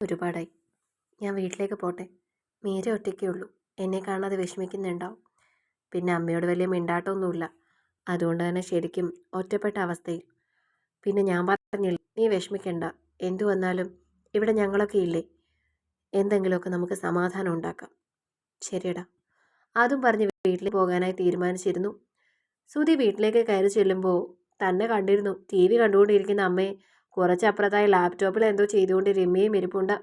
ഒരുപാടായി. ഞാൻ വീട്ടിലേക്ക് പോട്ടെ. മീര ഒറ്റയ്ക്കേ ഉള്ളൂ എന്നെ കാണാതെ വിഷമിക്കുന്നുണ്ടാവും. പിന്നെ അമ്മയോട് വലിയ മിണ്ടാട്ടമൊന്നുമില്ല. അതുകൊണ്ട് തന്നെ ശരിക്കും ഒറ്റപ്പെട്ട അവസ്ഥയിൽ. പിന്നെ ഞാൻ പറഞ്ഞില്ല നീ വിഷമിക്കണ്ട. എന്തു വന്നാലും ഇവിടെ ഞങ്ങളൊക്കെ ഇല്ലേ? എന്തെങ്കിലുമൊക്കെ നമുക്ക് സമാധാനം ഉണ്ടാക്കാം. ശരിയടാ. അതും പറഞ്ഞ് വീട്ടിൽ പോകാനായി തീരുമാനിച്ചിരുന്നു. സുധി വീട്ടിലേക്ക് കയറി ചെല്ലുമ്പോൾ തന്നെ കണ്ടിരുന്നു. ടി വി കണ്ടുകൊണ്ടിരിക്കുന്ന അമ്മയെ കുറച്ചപ്പുറത്തായി ലാപ്ടോപ്പിൽ എന്തോ ചെയ്തുകൊണ്ട് രമ്യയും ഇരിപ്പുണ്ട്.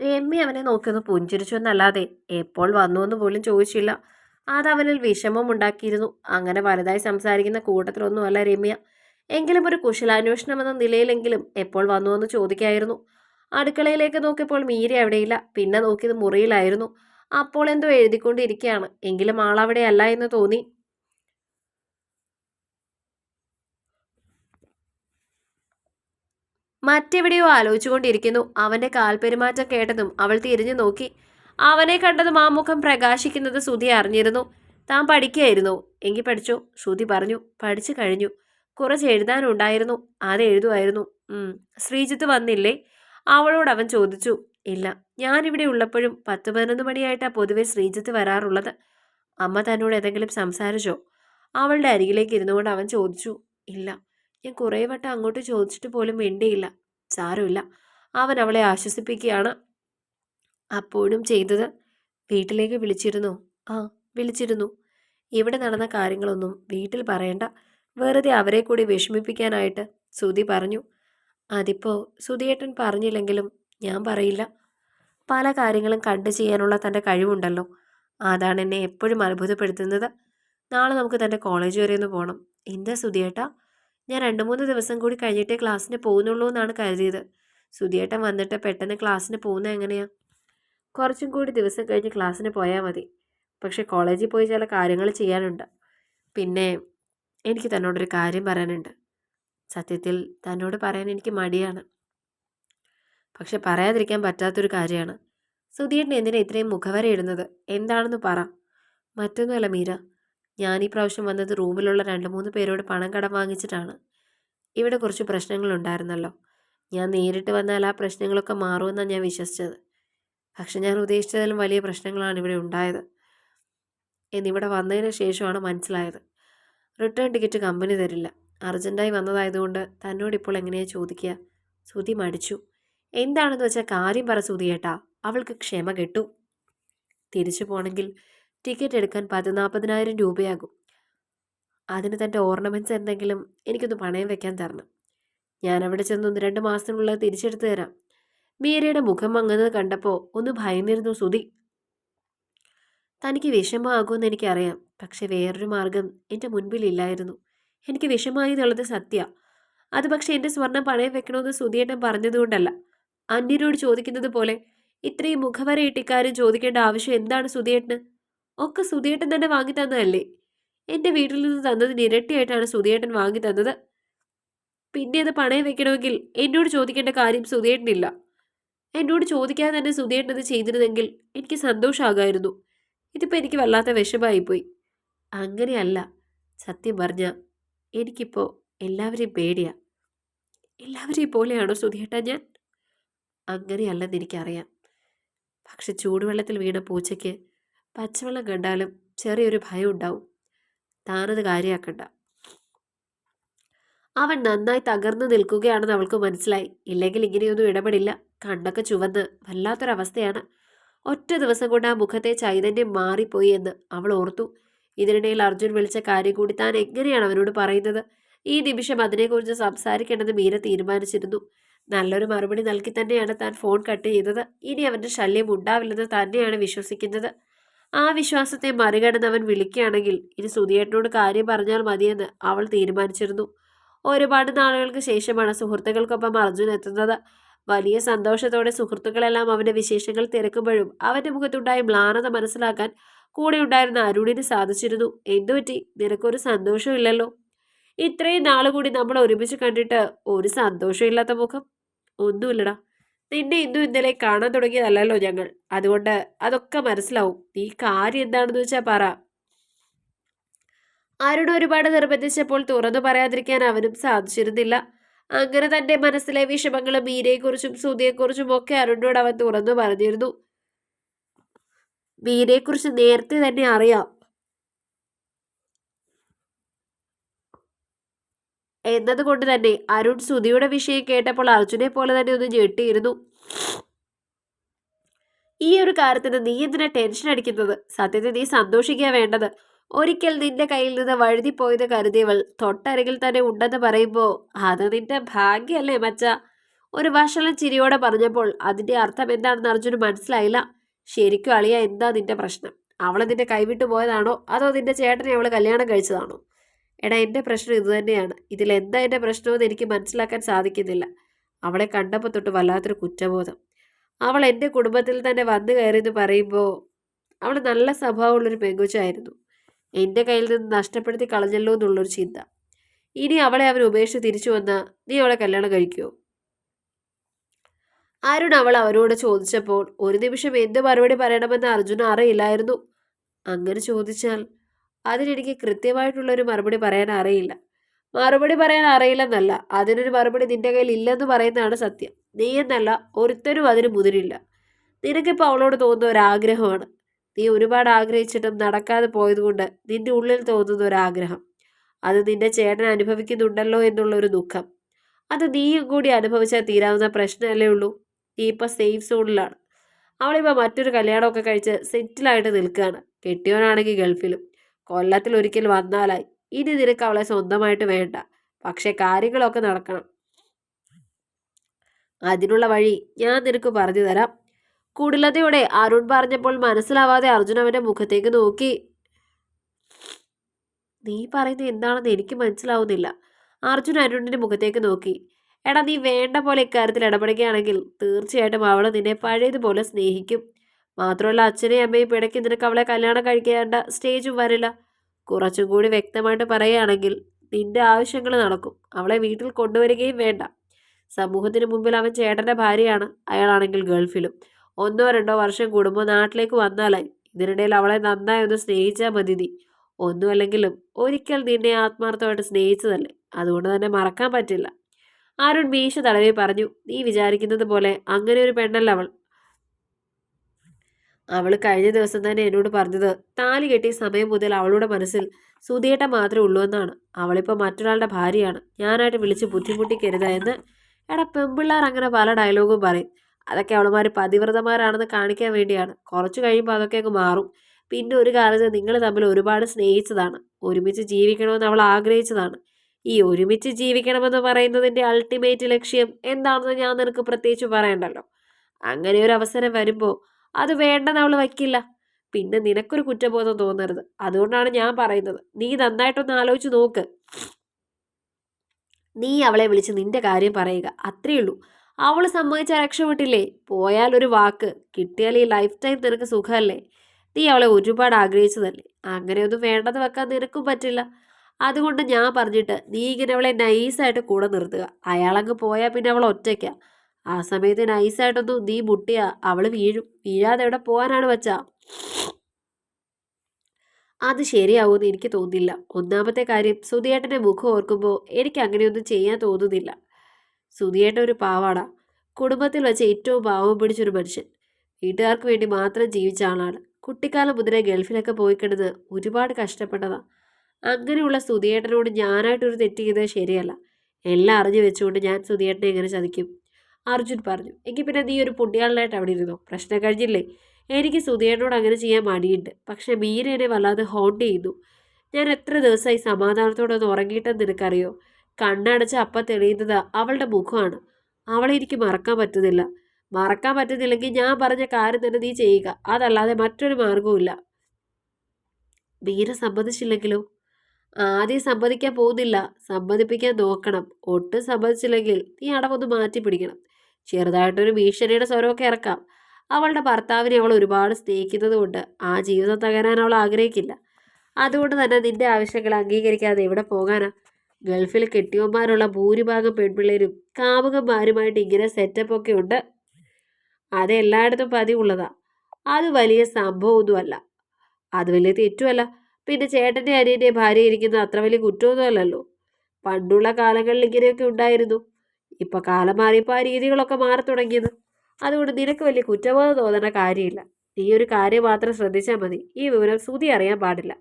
രമ്യ അവനെ നോക്കിയൊന്ന് പുഞ്ചിരിച്ചു എന്നല്ലാതെ എപ്പോൾ വന്നു എന്ന് പോലും ചോദിച്ചില്ല. അത് അവനിൽ വിഷമം ഉണ്ടാക്കിയിരുന്നു. അങ്ങനെ വലുതായി സംസാരിക്കുന്ന കൂട്ടത്തിലൊന്നുമല്ല രമ്യ. എങ്കിലും ഒരു കുശലാന്വേഷണം എന്ന നിലയിലെങ്കിലും എപ്പോൾ വന്നു എന്ന് ചോദിക്കായിരുന്നു. അടുക്കളയിലേക്ക് നോക്കിയപ്പോൾ മീര അവിടെയില്ല. പിന്നെ നോക്കിയത് മുറിയിലായിരുന്നു. അപ്പോൾ എന്തോ എഴുതിക്കൊണ്ടിരിക്കുകയാണ്. എങ്കിലും ആളവിടെ അല്ല എന്ന് തോന്നി. മറ്റെവിടെയോ ആലോചിച്ചുകൊണ്ടിരിക്കുന്നു. അവന്റെ കാൽപെരുമാറ്റം കേട്ടതും അവൾ തിരിഞ്ഞു നോക്കി. അവനെ കണ്ടതും ആ മുഖം പ്രകാശിക്കുന്നത് ശ്രുതി അറിഞ്ഞിരുന്നു. താൻ പഠിക്കുകയായിരുന്നു. എങ്കിൽ പഠിച്ചോ. ശ്രുതി പറഞ്ഞു. പഠിച്ചു കഴിഞ്ഞു. കുറച്ച് എഴുതാനുണ്ടായിരുന്നു. അത് എഴുതുമായിരുന്നു. ശ്രീജിത്ത് വന്നില്ലേ? അവളോട് അവൻ ചോദിച്ചു. ഇല്ല. ഞാനിവിടെ ഉള്ളപ്പോഴും പത്ത് പതിനൊന്ന് മണിയായിട്ടാണ് പൊതുവെ ശ്രീജിത്ത് വരാറുള്ളത്. അമ്മ തന്നോട് എന്തെങ്കിലും സംസാരിച്ചോ? അവളുടെ അരികിലേക്ക് ഇരുന്നുകൊണ്ട് അവൻ ചോദിച്ചു. ഇല്ല. ഞാൻ കുറേ വട്ടം അങ്ങോട്ട് ചോദിച്ചിട്ട് പോലും വേണ്ടിയില്ല സാരമില്ല. അവൻ അവളെ ആശ്വസിപ്പിക്കുകയാണ്. അപ്പോഴും ചെയ്തത്. വീട്ടിലേക്ക് വിളിച്ചിരുന്നു. ആ വിളിച്ചിരുന്നു. ഇവിടെ നടന്ന കാര്യങ്ങളൊന്നും വീട്ടിൽ പറയണ്ട. വെറുതെ അവരെ കൂടി വിഷമിപ്പിക്കാനായിട്ട് സുധി പറഞ്ഞു. അതിപ്പോൾ സുധിയേട്ടൻ പറഞ്ഞില്ലെങ്കിലും ഞാൻ പറയില്ല. പല കാര്യങ്ങളും കണ്ടു ചെയ്യാനുള്ള തന്റെ കഴിവുണ്ടല്ലോ. അതാണ് എന്നെ എപ്പോഴും അത്ഭുതപ്പെടുത്തുന്നത്. നാളെ നമുക്ക് തന്റെ കോളേജ് വരെ ഒന്ന് പോകണം എന്താ സുധിയേട്ടാ? ഞാൻ രണ്ട് മൂന്ന് ദിവസം കൂടി കഴിഞ്ഞിട്ടേ ക്ലാസ്സിന് പോകുന്നുള്ളൂ എന്നാണ് കരുതിയത്. സുധിയേട്ടൻ വന്നിട്ട് പെട്ടെന്ന് ക്ലാസ്സിന് പോകുന്നത് എങ്ങനെയാ? കുറച്ചും കൂടി ദിവസം കഴിഞ്ഞ് ക്ലാസ്സിന് പോയാൽ മതി. പക്ഷെ കോളേജിൽ പോയി ചില കാര്യങ്ങൾ ചെയ്യാനുണ്ട്. പിന്നെ എനിക്ക് തന്നോടൊരു കാര്യം പറയാനുണ്ട്. സത്യത്തിൽ തന്നോട് പറയാൻ എനിക്ക് മടിയാണ്. പക്ഷെ പറയാതിരിക്കാൻ പറ്റാത്തൊരു കാര്യമാണ്. സുധീരൻ എന്തിനാ ഇത്രയും മുഖവര ഇടുന്നത്? എന്താണെന്ന് പറ. മറ്റൊന്നുമല്ല മീര. ഞാൻ ഈ പ്രാവശ്യം വന്നത് റൂമിലുള്ള രണ്ട് മൂന്ന് പേരോട് പണം കടം വാങ്ങിച്ചിട്ടാണ്. ഇവിടെ കുറച്ച് പ്രശ്നങ്ങളുണ്ടായിരുന്നല്ലോ. ഞാൻ നേരിട്ട് വന്നാൽ ആ പ്രശ്നങ്ങളൊക്കെ മാറുമെന്നാണ് ഞാൻ വിശ്വസിച്ചത്. പക്ഷെ ഞാൻ ഉദ്ദേശിച്ചതിലും വലിയ പ്രശ്നങ്ങളാണ് ഇവിടെ ഉണ്ടായത്. എന്നിവിടെ വന്നതിന് ശേഷമാണ് മനസ്സിലായത്. റിട്ടേൺ ടിക്കറ്റ് കമ്പനി തരില്ല. അർജന്റായി വന്നതായതുകൊണ്ട് തന്നോട് ഇപ്പോൾ എങ്ങനെയാണ് ചോദിക്കുക? സുതി മടിച്ചു. എന്താണെന്ന് വെച്ചാൽ കാര്യം പറ സുധിയേട്ടാ അവൾക്ക് ക്ഷമ കെട്ടു. തിരിച്ചു പോണെങ്കിൽ ടിക്കറ്റ് എടുക്കാൻ പതിനാൽപ്പതിനായിരം രൂപയാകും. അതിന് തന്റെ ഓർണമെന്റ്സ് എന്തെങ്കിലും എനിക്കൊന്ന് പണയം വെക്കാൻ തരണം. ഞാൻ അവിടെ ചെന്ന് ഒന്ന് രണ്ട് മാസത്തിനുള്ളിൽ തിരിച്ചെടുത്ത് തരാം. മീരയുടെ മുഖം മങ്ങുന്നത് കണ്ടപ്പോൾ ഒന്ന് ഭയന്നിരുന്നു സുധി. തനിക്ക് വിഷമമാകുമെന്ന് എനിക്കറിയാം. പക്ഷെ വേറൊരു മാർഗം എന്റെ മുൻപിലില്ലായിരുന്നു എനിക്ക് വിഷമായി എന്നുള്ളത് സത്യ. അത് പക്ഷേ എന്റെ സ്വർണം പണയം വെക്കണമെന്ന് സുധിയേട്ടൻ പറഞ്ഞതുകൊണ്ടല്ല. അന്യരോട് ചോദിക്കുന്നത് പോലെ ഇത്രയും മുഖവര ഇട്ടിക്കാരും ചോദിക്കേണ്ട ആവശ്യം എന്താണ് സുധിയേട്ടന്? ഒക്കെ സുധിയേട്ടൻ തന്നെ വാങ്ങി തന്നതല്ലേ? എന്റെ വീട്ടിൽ നിന്ന് തന്നതിന് ഇരട്ടിയായിട്ടാണ് സുധിയേട്ടൻ വാങ്ങി തന്നത്. പിന്നെ അത് പണയം വെക്കണമെങ്കിൽ എന്നോട് ചോദിക്കേണ്ട കാര്യം സുധിയേട്ടനില്ല എന്നോട് ചോദിക്കാതെ തന്നെ സുധിയേട്ടൻ അത് ചെയ്തിരുന്നെങ്കിൽ എനിക്ക് സന്തോഷമാകായിരുന്നു. ഇതിപ്പോൾ എനിക്ക് വല്ലാത്ത വിഷമായിപ്പോയി അങ്ങനെയല്ല സത്യം പറഞ്ഞ എനിക്കിപ്പോൾ എല്ലാവരെയും പേടിയാ. എല്ലാവരെയും പോലെയാണോ സുധിയേട്ട ഞാൻ? അങ്ങനെയല്ലെന്ന് എനിക്കറിയാം. പക്ഷെ ചൂടുവെള്ളത്തിൽ വീണ പൂച്ചയ്ക്ക് പച്ചവെള്ളം കണ്ടാലും ചെറിയൊരു ഭയം ഉണ്ടാവും. താനത് കാര്യമാക്കണ്ട അവൻ നന്നായി തകർന്നു നിൽക്കുകയാണെന്ന് അവൾക്ക് മനസ്സിലായി. ഇല്ലെങ്കിൽ ഇങ്ങനെയൊന്നും ഇടപെടില്ല. കണ്ണൊക്കെ ചുവന്ന്. വല്ലാത്തൊരവസ്ഥയാണ്. ഒറ്റ ദിവസം കൊണ്ട് ആ മുഖത്തെ ചൈതന്യം മാറിപ്പോയി എന്ന് അവൾ ഓർത്തു. ഇതിനിടയിൽ അർജുൻ വിളിച്ച കാര്യം കൂടി താൻ എങ്ങനെയാണ് അവനോട് പറയുന്നത്? ഈ നിമിഷം അതിനെക്കുറിച്ച് സംസാരിക്കേണ്ടെന്ന് മീര തീരുമാനിച്ചിരുന്നു. നല്ലൊരു മറുപടി നൽകി തന്നെയാണ് താൻ ഫോൺ കട്ട് ചെയ്തത്. ഇനി അവന്റെ ശല്യം ഉണ്ടാവില്ലെന്ന് തന്നെയാണ് വിശ്വസിക്കുന്നത്. ആ വിശ്വാസത്തെ മറികടന്ന് അവൻ വിളിക്കുകയാണെങ്കിൽ ഇനി സുധിയേട്ടനോട് കാര്യം പറഞ്ഞാൽ മതിയെന്ന് അവൾ തീരുമാനിച്ചിരുന്നു. ഒരുപാട് നാളുകൾക്ക് ശേഷമാണ് സുഹൃത്തുക്കൾക്കൊപ്പം അർജുൻ എത്തുന്നത്. വലിയ സന്തോഷത്തോടെ സുഹൃത്തുക്കളെല്ലാം അവന്റെ വിശേഷങ്ങൾ തിരക്കുമ്പോഴും അവന്റെ മുഖത്തുണ്ടായ മ്ലാനത മനസ്സിലാക്കാൻ കൂടെ ഉണ്ടായിരുന്ന അരുണിന് സാധിച്ചിരുന്നു. എന്തുപറ്റി? നിനക്കൊരു സന്തോഷമില്ലല്ലോ ഇത്രയും നാളുകൂടി നമ്മൾ ഒരുമിച്ച് കണ്ടിട്ട് ഒരു സന്തോഷമില്ലാത്ത മുഖം? ഒന്നുമില്ലടാ. നിന്നെ ഇന്നും ഇന്നലെ കാണാൻ തുടങ്ങിയതല്ലല്ലോ ഞങ്ങൾ. അതുകൊണ്ട് അതൊക്കെ മനസ്സിലാവും. നീ കാര്യം എന്താണെന്ന് വെച്ചാൽ പറ. അരുൺ ഒരുപാട് നിർബന്ധിച്ചപ്പോൾ തുറന്നു പറയാതിരിക്കാൻ അവനും സാധിച്ചിരുന്നില്ല. അങ്ങനെ തന്റെ മനസ്സിലെ വിഷമങ്ങളും മീനയെക്കുറിച്ചും സുധിയെക്കുറിച്ചും ഒക്കെ അരുണിനോട് അവൻ തുറന്നു പറഞ്ഞിരുന്നു. മീനയെക്കുറിച്ച് നേരത്തെ തന്നെ അറിയാം. എന്നതുകൊണ്ട് തന്നെ അരുൺ സുധിയുടെ വിഷയം കേട്ടപ്പോൾ അർജുനെ പോലെ തന്നെ ഒന്ന് ഞെട്ടിയിരുന്നു. ഈ ഒരു കാര്യത്തിന് നീ എന്തിനാ ടെൻഷൻ അടിക്കുന്നത്? സത്യത്തിൽ നീ സന്തോഷിക്കുക വേണ്ടത്. ഒരിക്കൽ നിന്റെ കയ്യിൽ നിന്ന് വഴുതിപ്പോയത് കരുതിയവൾ തൊട്ടരികിൽ തന്നെ ഉണ്ടെന്ന് പറയുമ്പോൾ അത് നിന്റെ ഭാഗ്യല്ലേ മച്ച? ഒരു വഷളം ചിരിയോടെ പറഞ്ഞപ്പോൾ അതിന്റെ അർത്ഥം എന്താണെന്ന് അർജുന് മനസ്സിലായില്ല. ശരിക്കും അളിയ എന്താ നിന്റെ പ്രശ്നം? അവളെ നിന്റെ കൈവിട്ടു പോയതാണോ? അതോ നിന്റെ ചേട്ടനെ അവൾ കല്യാണം കഴിച്ചതാണോ? എടാ എന്റെ പ്രശ്നം ഇതുതന്നെയാണ് ഇതിൽ എന്താ എന്റെ പ്രശ്നമെന്ന് എനിക്ക് മനസ്സിലാക്കാൻ സാധിക്കുന്നില്ല. അവളെ കണ്ടപ്പോൾ തൊട്ട് വല്ലാത്തൊരു കുറ്റബോധം. അവൾ എന്റെ കുടുംബത്തിൽ തന്നെ വന്നു കയറിയെന്ന് പറയുമ്പോൾ അവൾ നല്ല സ്വഭാവമുള്ളൊരു പെങ്കുച്ചായിരുന്നു. എന്റെ കയ്യിൽ നിന്ന് നഷ്ടപ്പെടുത്തി കളഞ്ഞല്ലോ എന്നുള്ളൊരു ചിന്ത. ഇനി അവളെ അവൻ ഉപേക്ഷിച്ച് തിരിച്ചു വന്നാൽ നീ അവളെ കല്യാണം കഴിക്കുമോ അരുൺ അവൾ അവരോട് ചോദിച്ചപ്പോൾ ഒരു നിമിഷം എന്ത് മറുപടി പറയണമെന്ന് അർജുന അറിയില്ലായിരുന്നു? അങ്ങനെ ചോദിച്ചാൽ അതിനെനിക്ക് കൃത്യമായിട്ടുള്ളൊരു മറുപടി പറയാൻ അറിയില്ല. മറുപടി പറയാൻ അറിയില്ലെന്നല്ല അതിനൊരു മറുപടി നിന്റെ കയ്യിൽ ഇല്ലെന്ന് പറയുന്നതാണ് സത്യം. നീ എന്നല്ല ഒരുത്തരും അതിന് മുതിരില്ല. നിനക്കിപ്പോൾ അവളോട് തോന്നുന്ന ഒരാഗ്രഹമാണ്. നീ ഒരുപാട് ആഗ്രഹിച്ചിട്ടും നടക്കാതെ പോയതുകൊണ്ട് നിന്റെ ഉള്ളിൽ തോന്നുന്ന ഒരാഗ്രഹം. അത് നിന്റെ ചേട്ടൻ അനുഭവിക്കുന്നുണ്ടല്ലോ എന്നുള്ളൊരു ദുഃഖം. അത് നീയും കൂടി അനുഭവിച്ചാൽ തീരാവുന്ന പ്രശ്നമല്ലേ ഉള്ളൂ. നീ ഇപ്പം സേഫ് സോണിലാണ് അവളിപ്പോൾ മറ്റൊരു കല്യാണമൊക്കെ കഴിച്ച് സെറ്റിലായിട്ട് നിൽക്കുകയാണ്. കെട്ടിയവനാണെങ്കിൽ ഗൾഫിലും. കൊല്ലത്തിൽ ഒരിക്കൽ വന്നാലായി. ഇനി നിനക്ക് അവളെ സ്വന്തമായിട്ട് വേണ്ട. പക്ഷെ കാര്യങ്ങളൊക്കെ നടക്കണം. അതിനുള്ള വഴി ഞാൻ നിനക്ക് പറഞ്ഞു തരാം. കുടിലതയോടെ അരുൺ പറഞ്ഞപ്പോൾ മനസ്സിലാവാതെ അർജുൻ അവന്റെ മുഖത്തേക്ക് നോക്കി. നീ പറയുന്നത് എന്താണെന്ന് എനിക്ക് മനസ്സിലാവുന്നില്ല. അർജുൻ അരുണിന്റെ മുഖത്തേക്ക് നോക്കി. എടാ നീ വേണ്ട പോലെ ഇക്കാര്യത്തിൽ ഇടപെടുകയാണെങ്കിൽ തീർച്ചയായിട്ടും അവൾ നിന്നെ പഴയതുപോലെ സ്നേഹിക്കും. മാത്രമല്ല അച്ഛനെയും അമ്മയും പിടയ്ക്ക് നിനക്ക് അവളെ കല്യാണം കഴിക്കേണ്ട സ്റ്റേജും വരില്ല. കുറച്ചും കൂടി വ്യക്തമായിട്ട് പറയുകയാണെങ്കിൽ നിന്റെ ആവശ്യങ്ങൾ നടക്കും. അവളെ വീട്ടിൽ കൊണ്ടുവരികയും വേണ്ട. സമൂഹത്തിന് മുമ്പിൽ അവൻ ചേട്ടന്റെ ഭാര്യയാണ്. അയാളാണെങ്കിൽ ഗൾഫിലും. ഒന്നോ രണ്ടോ വർഷം കൂടുമ്പോൾ നാട്ടിലേക്ക് വന്നാലായി. ഇതിനിടയിൽ അവളെ നന്നായി ഒന്ന് സ്നേഹിച്ചാൽ മതി നീ. ഒന്നുമല്ലെങ്കിലും ഒരിക്കൽ നിന്നെ ആത്മാർത്ഥമായിട്ട് സ്നേഹിച്ചതല്ലേ? അതുകൊണ്ട് തന്നെ മറക്കാൻ പറ്റില്ല. ആരുൺ മീശ തടവി പറഞ്ഞു. നീ വിചാരിക്കുന്നത് പോലെ അങ്ങനെ ഒരു പെണ്ണല്ല അവൾ. അവൾ കഴിഞ്ഞ ദിവസം തന്നെ എന്നോട് പറഞ്ഞത് താലി കെട്ടിയ സമയം മുതൽ അവളുടെ മനസ്സിൽ സുധിയേട്ട മാത്രമേ ഉള്ളൂ എന്നാണ്. അവളിപ്പോൾ മറ്റൊരാളുടെ ഭാര്യയാണ്. ഞാനായിട്ട് വിളിച്ച് ബുദ്ധിമുട്ടിക്കരുത് എന്ന് എടാ പെമ്പിള്ളാർ അങ്ങനെ പല ഡയലോഗും പറയും. അതൊക്കെ അവളുമാർ പതിവ്രതമാരാണെന്ന് കാണിക്കാൻ വേണ്ടിയാണ്. കുറച്ച് കഴിയുമ്പോൾ അതൊക്കെ അങ്ങ് മാറും. പിന്നെ ഒരു കാലത്ത് നിങ്ങൾ തമ്മിൽ ഒരുപാട് സ്നേഹിച്ചതാണ്. ഒരുമിച്ച് ജീവിക്കണമെന്ന് അവൾ ആഗ്രഹിച്ചതാണ്. ഈ ഒരുമിച്ച് ജീവിക്കണമെന്ന് പറയുന്നതിന്റെ അൾട്ടിമേറ്റ് ലക്ഷ്യം എന്താണെന്ന് ഞാൻ നിനക്ക് പ്രത്യേകിച്ച് പറയണ്ടല്ലോ. അങ്ങനെ ഒരു അവസരം വരുമ്പോൾ അത് വേണ്ടെന്ന് അവൾ വയ്ക്കില്ല. പിന്നെ നിനക്കൊരു കുറ്റബോധം തോന്നരുത്. അതുകൊണ്ടാണ് ഞാൻ പറയുന്നത്. നീ നന്നായിട്ടൊന്ന് ആലോചിച്ച് നോക്ക്. നീ അവളെ വിളിച്ച് നിന്റെ കാര്യം പറയുക. അത്രയേ ഉള്ളൂ. അവൾ സമ്മതിച്ചാൽ രക്ഷപ്പെട്ടില്ലേ? പോയാൽ ഒരു വാക്ക്. കിട്ടിയാൽ ഈ ലൈഫ് ടൈം നിനക്ക് സുഖമല്ലേ? നീ അവളെ ഒരുപാട് ആഗ്രഹിച്ചതല്ലേ? അങ്ങനെയൊന്നും വേണ്ടത് വെക്കാൻ നിനക്കും പറ്റില്ല. അതുകൊണ്ട് ഞാൻ പറഞ്ഞിട്ട് നീ ഇങ്ങനെ അവളെ നൈസായിട്ട് കൂടെ നിർത്തുക. അയാളങ്ങ് പോയാൽ പിന്നെ അവൾ ഒറ്റയ്ക്ക. ആ സമയത്ത് നൈസായിട്ടൊന്നു നീ മുട്ടിയ. അവൾ വീഴും. വീഴാതെ എവിടെ പോകാനാണ് വച്ചാ അത് ശരിയാവുമെന്ന് എനിക്ക് തോന്നുന്നില്ല ഒന്നാമത്തെ കാര്യം സുധിയേട്ടന്റെ മുഖം ഓർക്കുമ്പോൾ എനിക്ക് അങ്ങനെയൊന്നും ചെയ്യാൻ തോന്നുന്നില്ല. സുധിയേട്ടൻ ഒരു പാവാട. കുടുംബത്തിൽ വെച്ച് ഏറ്റവും പാവം പിടിച്ചൊരു മനുഷ്യൻ. വീട്ടുകാർക്ക് വേണ്ടി മാത്രം ജീവിച്ച ആളാണ്. കുട്ടിക്കാലം മുതലേ ഗൾഫിലൊക്കെ പോയി കിടന്ന് ഒരുപാട് കഷ്ടപ്പെട്ടതാണ് അങ്ങനെയുള്ള സുധിയേട്ടനോട് ഞാനായിട്ടൊരു തെറ്റ് ചെയ്തത് ശരിയല്ല. എല്ലാം അറിഞ്ഞു വെച്ചുകൊണ്ട് ഞാൻ സുധിയേട്ടനെ എങ്ങനെ ചതിക്കും? അർജുൻ പറഞ്ഞു. എങ്കിൽ പിന്നെ നീ ഒരു പുണ്യാളനായിട്ട് അവിടെ ഇരുന്നോ? പ്രശ്നം കഴിഞ്ഞില്ലേ? എനിക്ക് സുധീരനോട് അങ്ങനെ ചെയ്യാൻ മടിയുണ്ട്. പക്ഷെ മീര എന്നെ വല്ലാതെ ഹോണ്ട് ചെയ്യുന്നു. ഞാൻ എത്ര ദിവസമായി സമാധാനത്തോടെ ഒന്ന് ഉറങ്ങിയിട്ടെന്ന് നിനക്കറിയോ? കണ്ണടച്ച് അപ്പം തെളിയുന്നത് അവളുടെ മുഖമാണ്. അവളെ എനിക്ക് മറക്കാൻ പറ്റുന്നില്ല. മറക്കാൻ പറ്റുന്നില്ലെങ്കിൽ ഞാൻ പറഞ്ഞ കാര്യം തന്നെ നീ ചെയ്യുക. അതല്ലാതെ മറ്റൊരു മാർഗവുമില്ല മീര സമ്മതിച്ചില്ലെങ്കിലോ? ആദ്യം സമ്മതിക്കാൻ പോകുന്നില്ല. സമ്മതിപ്പിക്കാൻ നോക്കണം. ഒട്ടും സമ്മതിച്ചില്ലെങ്കിൽ നീ അടവൊന്ന് മാറ്റി പിടിക്കണം ചെറുതായിട്ടൊരു ഭീഷണിയുടെ സ്വരമൊക്കെ ഇറക്കാം. അവളുടെ ഭർത്താവിനെ അവൾ ഒരുപാട് സ്നേഹിക്കുന്നത് കൊണ്ട് ആ ജീവിതം തകരാൻ അവൾ ആഗ്രഹിക്കില്ല. അതുകൊണ്ട് തന്നെ നിന്റെ ആവശ്യങ്ങൾ അംഗീകരിക്കാതെ ഇവിടെ പോകാനാ? ഗൾഫിൽ കെട്ടിയവന്മാരുള്ള ഭൂരിഭാഗം പെൺപിള്ളേരും കാമുകന്മാരുമായിട്ട് ഇങ്ങനെ സെറ്റപ്പ് ഒക്കെ ഉണ്ട്. അത് എല്ലായിടത്തും പതിവുള്ളതാ. അത് വലിയ സംഭവമൊന്നുമല്ല. അത് വലിയ തെറ്റുമല്ല. പിന്നെ ചേട്ടന്റെ അനിയന്റെ ഭാര്യ ഇരിക്കുന്നത് അത്ര വലിയ കുറ്റമൊന്നുമല്ലല്ലോ. പണ്ടുള്ള കാലങ്ങളിൽ ഇങ്ങനെയൊക്കെ ഉണ്ടായിരുന്നു. ഇപ്പൊ കാലം മാറിയപ്പോൾ ആ രീതികളൊക്കെ മാറി തുടങ്ങിയത്. അതുകൊണ്ട് നിനക്ക് വലിയ കുറ്റബോധം തോന്നേണ്ട കാര്യമില്ല. നീ ഒരു കാര്യം മാത്രം ശ്രദ്ധിച്ചാൽ മതി. ഈ വിവരം സുതി അറിയാൻ പാടില്ല.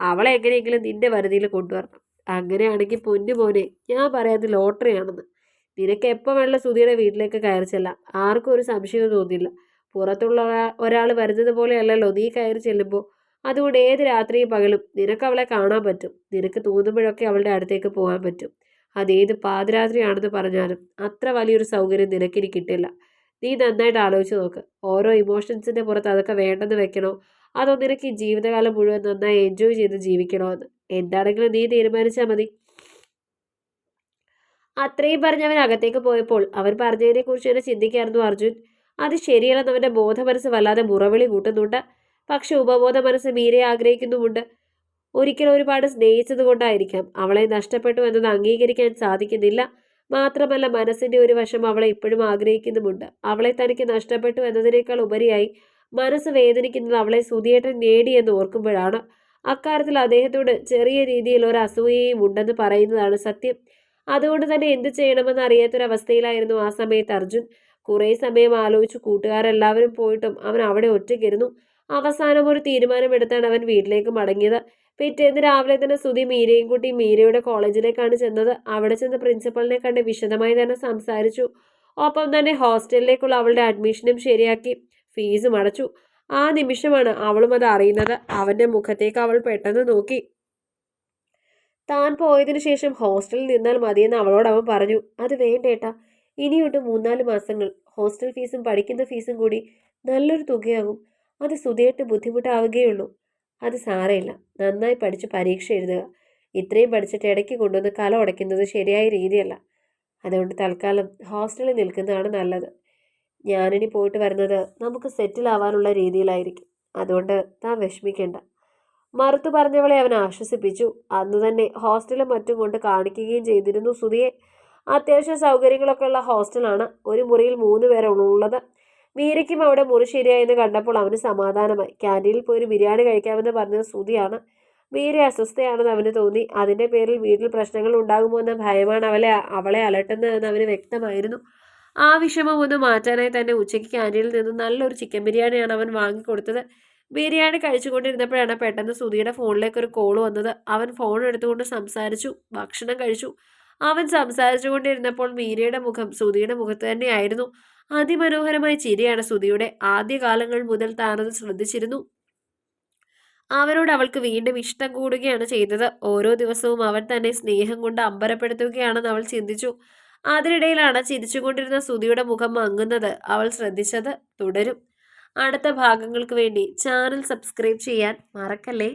അവളെ എങ്ങനെയെങ്കിലും നിന്റെ വരുതിയിൽ കൊണ്ടുവരണം. അങ്ങനെയാണെങ്കിൽ പൊന്നു മോനെ ഞാൻ പറയാതെ ലോട്ടറിയാണെന്ന്. നിനക്ക് എപ്പോൾ വേണമെങ്കിലും സുധിയുടെ വീട്ടിലേക്ക് കയറി ചെല്ലാം. ആർക്കും ഒരു സംശയവും തോന്നില്ല. പുറത്തുള്ള ഒരാൾ വരുന്നത് പോലെയല്ലല്ലോ നീ കയറി ചെല്ലുമ്പോൾ അതുകൊണ്ട് ഏത് രാത്രിയും പകലും നിനക്ക് അവളെ കാണാൻ പറ്റും. നിനക്ക് തോന്നുമ്പോഴൊക്കെ അവളുടെ അടുത്തേക്ക് പോകാൻ പറ്റും. അതേത് പാതിരാത്രിയാണെന്ന് പറഞ്ഞാലും അത്ര വലിയൊരു സൗകര്യം നിനക്കിനി കിട്ടില്ല. നീ നന്നായിട്ട് ആലോചിച്ച് നോക്ക്. ഓരോ ഇമോഷൻസിന്റെ പുറത്ത് അതൊക്കെ വേണ്ടെന്ന് വെക്കണോ? അതോ നിനക്ക് ഈ ജീവിതകാലം മുഴുവൻ നന്നായി എൻജോയ് ചെയ്ത് ജീവിക്കണോ എന്ന് എന്താണെങ്കിലും നീ തീരുമാനിച്ചാൽ മതി. അത്രയും പറഞ്ഞവൻ അകത്തേക്ക് പോയപ്പോൾ അവൻ പറഞ്ഞതിനെ കുറിച്ച് തന്നെ ചിന്തിക്കായിരുന്നു അർജുൻ. അത് ശരിയല്ലെന്ന് അവന്റെ ബോധമനസ്സ് വല്ലാതെ മുറവിളി കൂട്ടുന്നുണ്ട്. പക്ഷെ ഉപബോധ മനസ്സ് മീരെ ആഗ്രഹിക്കുന്നുമുണ്ട്. ഒരിക്കലും ഒരുപാട് സ്നേഹിച്ചത് കൊണ്ടായിരിക്കാം. അവളെ നഷ്ടപ്പെട്ടു എന്നത് അംഗീകരിക്കാൻ സാധിക്കുന്നില്ല. മാത്രമല്ല മനസ്സിന്റെ ഒരു വശം അവളെ ഇപ്പോഴും ആഗ്രഹിക്കുന്നുമുണ്ട്. അവളെ തനിക്ക് നഷ്ടപ്പെട്ടു എന്നതിനേക്കാൾ ഉപരിയായി മനസ്സ് വേദനിക്കുന്നത് അവളെ സുധിയേട്ടൻ എന്ന് ഓർക്കുമ്പോഴാണ്. അക്കാര്യത്തിൽ അദ്ദേഹത്തോട് ചെറിയ രീതിയിൽ ഒരു അസൂയയും ഉണ്ടെന്ന് പറയുന്നതാണ് സത്യം. അതുകൊണ്ട് തന്നെ എന്ത് ചെയ്യണമെന്ന് അറിയാത്തൊരവസ്ഥയിലായിരുന്നു ആ സമയത്ത് അർജുൻ. കുറേ സമയം ആലോചിച്ച്. കൂട്ടുകാരെല്ലാവരും പോയിട്ടും അവൻ അവിടെ ഒറ്റയ്ക്കിരുന്നു. അവസാനം ഒരു തീരുമാനമെടുത്താണ് അവൻ വീട്ടിലേക്ക് മടങ്ങിയത്. പിറ്റേന്ന് രാവിലെ തന്നെ സുധി മീരയും കൂട്ടി മീരയുടെ കോളേജിലേക്കാണ് ചെന്നത്. അവിടെ ചെന്ന് പ്രിൻസിപ്പളിനെ കണ്ട് വിശദമായി തന്നെ സംസാരിച്ചു. ഒപ്പം തന്നെ ഹോസ്റ്റലിലേക്കുള്ള അവളുടെ അഡ്മിഷനും ശരിയാക്കി. ഫീസും അടച്ചു. ആ നിമിഷമാണ് അവളും അത് അറിയുന്നത്. അവന്റെ മുഖത്തേക്ക് അവൾ പെട്ടെന്ന് നോക്കി. താൻ പോയതിനു ശേഷം ഹോസ്റ്റലിൽ നിന്നാൽ മതിയെന്ന് അവളോട് അവൻ പറഞ്ഞു. അത് വേണ്ടേട്ടാ ഇനിയുണ്ട് മൂന്നാൽ മാസങ്ങൾ. ഹോസ്റ്റൽ ഫീസും പഠിക്കുന്ന ഫീസും കൂടി നല്ലൊരു തുകയാകും. അത് സുധിയായിട്ട് ബുദ്ധിമുട്ടാവുകയുള്ളൂ. അത് സാരമില്ല. നന്നായി പഠിച്ച് പരീക്ഷ എഴുതുക. ഇത്രയും പഠിച്ചിട്ട് ഇടയ്ക്ക് കൊണ്ടുവന്ന് കല ഉടയ്ക്കുന്നത് ശരിയായ രീതിയല്ല. അതുകൊണ്ട് തൽക്കാലം ഹോസ്റ്റലിൽ നിൽക്കുന്നതാണ് നല്ലത്. ഞാനിനി പോയിട്ട് വരുന്നത് നമുക്ക് സെറ്റിൽ ആവാനുള്ള രീതിയിലായിരിക്കും. അതുകൊണ്ട് താൻ വിഷമിക്കേണ്ട. മറുത്തു പറഞ്ഞവളെ അവൻ ആശ്വസിപ്പിച്ചു. അന്ന് തന്നെ ഹോസ്റ്റലും മറ്റും കൊണ്ട് കാണിക്കുകയും ചെയ്തിരുന്നു സുധിയെ. അത്യാവശ്യ സൗകര്യങ്ങളൊക്കെ ഉള്ള ഹോസ്റ്റലാണ്. ഒരു മുറിയിൽ മൂന്ന് പേരുള്ളത് മീരയ്ക്കും അവിടെ മുറി ശരിയായെന്ന് കണ്ടപ്പോൾ അവന് സമാധാനമായി. ക്യാന്റീനിൽ പോയി ഒരു ബിരിയാണി കഴിക്കാമെന്ന് പറഞ്ഞത് സുധിയാണ് മീര അസ്വസ്ഥയാണെന്ന് അവന് തോന്നി. അതിന്റെ പേരിൽ വീട്ടിൽ പ്രശ്നങ്ങൾ ഉണ്ടാകുമോ എന്ന ഭയമാണ് അവളെ അവളെ അലട്ടുന്നതെന്ന് അവന് വ്യക്തമായിരുന്നു. ആ വിഷമം ഒന്ന് മാറ്റാനായി തന്നെ ഉച്ചയ്ക്ക് ക്യാന്റീനിൽ നിന്ന് നല്ലൊരു ചിക്കൻ ബിരിയാണിയാണ് അവൻ വാങ്ങിക്കൊടുത്തത്. ബിരിയാണി കഴിച്ചുകൊണ്ടിരുന്നപ്പോഴാണ് പെട്ടെന്ന് സുധിയുടെ ഫോണിലേക്ക് ഒരു കോൾ വന്നത്. അവൻ ഫോൺ എടുത്തുകൊണ്ട് സംസാരിച്ചു ഭക്ഷണം കഴിച്ചു. അവൻ സംസാരിച്ചുകൊണ്ടിരുന്നപ്പോൾ മീരയുടെ മുഖം സുധിയുടെ മുഖത്ത് തന്നെയായിരുന്നു. അതിമനോഹരമായ ചിരിയാണ് സുധിയുടെ ആദ്യകാലങ്ങൾ മുതൽ താനത് ശ്രദ്ധിച്ചിരുന്നു. അവനോട് അവൾക്ക് വീണ്ടും ഇഷ്ടം കൂടുകയാണ് ചെയ്തത്. ഓരോ ദിവസവും അവൻ തന്നെ സ്നേഹം കൊണ്ട് അമ്പരപ്പെടുത്തുകയാണെന്ന് അവൾ ചിന്തിച്ചു. അതിനിടയിലാണ് ചിരിച്ചുകൊണ്ടിരുന്ന സുധിയുടെ മുഖം മങ്ങുന്നത്. അവൾ ശ്രദ്ധിച്ചത് തുടരും. അടുത്ത ഭാഗങ്ങൾക്ക് വേണ്ടി ചാനൽ സബ്സ്ക്രൈബ് ചെയ്യാൻ മറക്കല്ലേ?